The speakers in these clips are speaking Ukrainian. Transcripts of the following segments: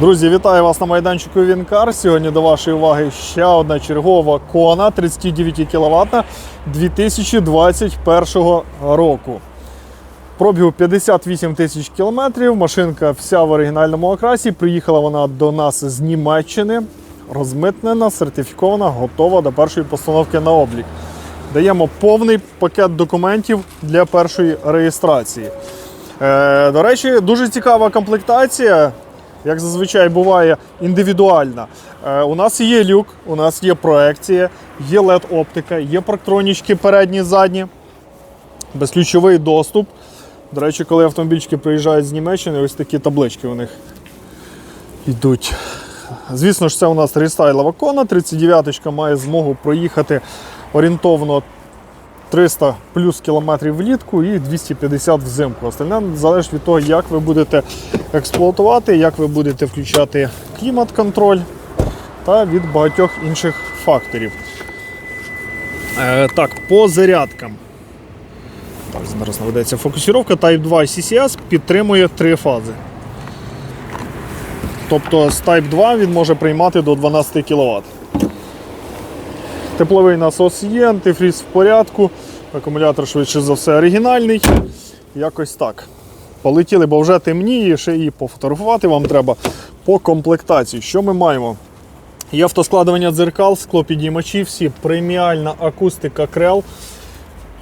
Друзі, вітаю вас на майданчику Вінкар. Сьогодні до вашої уваги ще одна чергова кона 39 кВт 2021 року. Пробігу 58 тисяч кілометрів. Машинка вся в оригінальному окрасі. Приїхала вона до нас з Німеччини. Розмитнена, сертифікована, готова до першої постановки на облік. Даємо повний пакет документів для першої реєстрації. Е, до речі, дуже цікава комплектація, як зазвичай буває, індивідуальна. Е, у нас є люк, у нас є проекція, є LED-оптика, є парктронічки передні, задні, безключовий доступ. До речі, коли автомобільчики приїжджають з Німеччини, ось такі таблички у них йдуть. Звісно ж, це у нас рестайлова кона. 39-ка має змогу проїхати орієнтовно 300 плюс кілометрів влітку і 250 взимку. Остальне залежить від того, як ви будете експлуатувати, як ви будете включати клімат-контроль та від багатьох інших факторів. Е, так, по зарядкам. Так, зараз наведеться фокусіровка. Type 2 CCS підтримує три фази. Тобто з Type 2 він може приймати до 12 кВт. Тепловий насос є, антифріз в порядку, акумулятор швидше за все оригінальний. Якось так. Полетіли, бо вже темніє, ще і пофотографувати вам треба по комплектації. Що ми маємо? Є автоскладування дзеркал, склопідіймачі, всі преміальна акустика крел.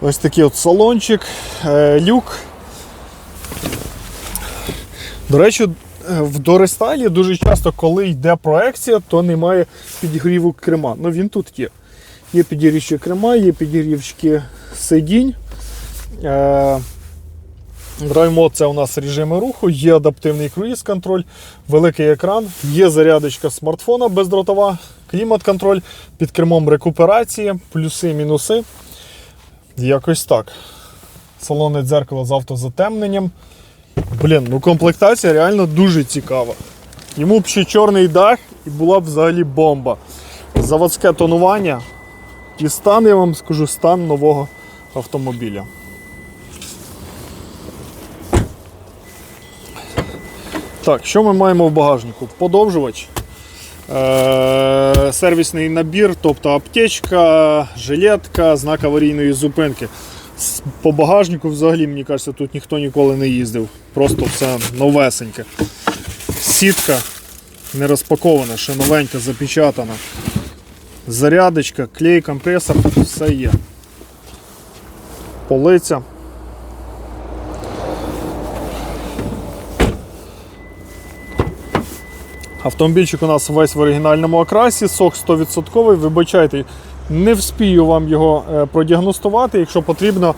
Ось такий от салончик, е, люк. До речі, е, в дорестайлі дуже часто, коли йде проекція, то немає підігріву крема. Ну він тут є. Є підігрівчі крема, є підігрівчики сидінь. Е, Драйв-мод це у нас режими руху, є адаптивний круїз-контроль, великий екран, є зарядочка смартфона бездротова, клімат-контроль, під кермом рекуперація, плюси, мінуси. Якось так. Салонне дзеркало з автозатемненням. Блін, ну комплектація реально дуже цікава. Йому б ще чорний дах і була б взагалі бомба. Заводське тонування. І стан, я вам скажу, стан нового автомобіля. Так, що ми маємо в багажнику? Подовжувач, е- сервісний набір, тобто аптечка, жилетка, знак аварійної зупинки. По багажнику взагалі, мені кажеться, тут ніхто ніколи не їздив. Просто все новесеньке. Сітка не розпакована, ще новенька, запечатана. Зарядочка, клей, компресор, все є. Полиця. Автомобільчик у нас весь в оригінальному окрасі, сок 100%. Вибачайте, не вспію вам його е, продіагностувати. Якщо потрібно,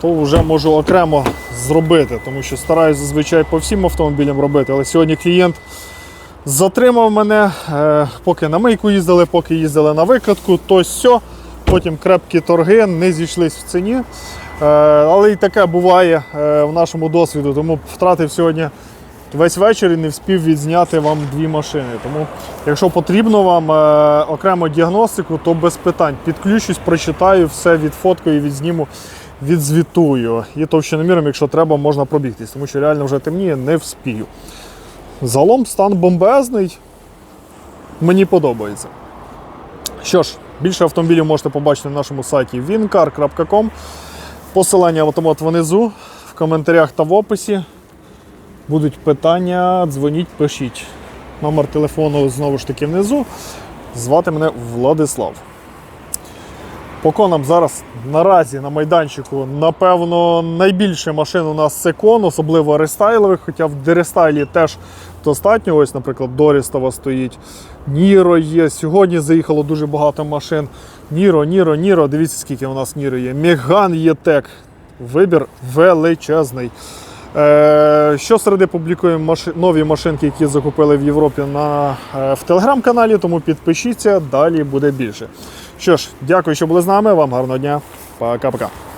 то вже можу окремо зробити, тому що стараюсь зазвичай по всім автомобілям робити. Але сьогодні клієнт затримав мене, е, поки на мийку їздили, поки їздили на викатку, то сьо. Потім крепкі торги не зійшлись в ціні. Е, Але і таке буває е, в нашому досвіду, тому втратив сьогодні весь вечір і не встиг відзняти вам дві машини. Тому, якщо потрібно вам окремо діагностику, то без питань. Підключусь, прочитаю, все відфоткаю, відзніму, відзвітую. І товщиноміром, якщо треба, можна пробігтись, тому що реально вже темніє, не вспію. Загалом стан бомбезний. Мені подобається. Що ж, більше автомобілів можете побачити на нашому сайті wincar.com. Посилання автомат внизу, в коментарях та в описі. Будуть питання, дзвоніть, пишіть. Номер телефону знову ж таки внизу. Звати мене Владислав. По конам зараз наразі на майданчику, напевно, найбільше машин у нас це кон, особливо рестайлових, хоча в дерестайлі теж достатньо. Ось, наприклад, Дорістова стоїть. Ніро є. Сьогодні заїхало дуже багато машин. Ніро, Ніро, Ніро. Дивіться, скільки у нас Ніро є. Меган є тек. Вибір величезний. Е, Щосереди публікуємо маши- нові машинки, які закупили в Європі на, е, в телеграм-каналі, тому підпишіться, далі буде більше. Що ж, дякую, що були з нами. Вам гарного дня. Пока-пока.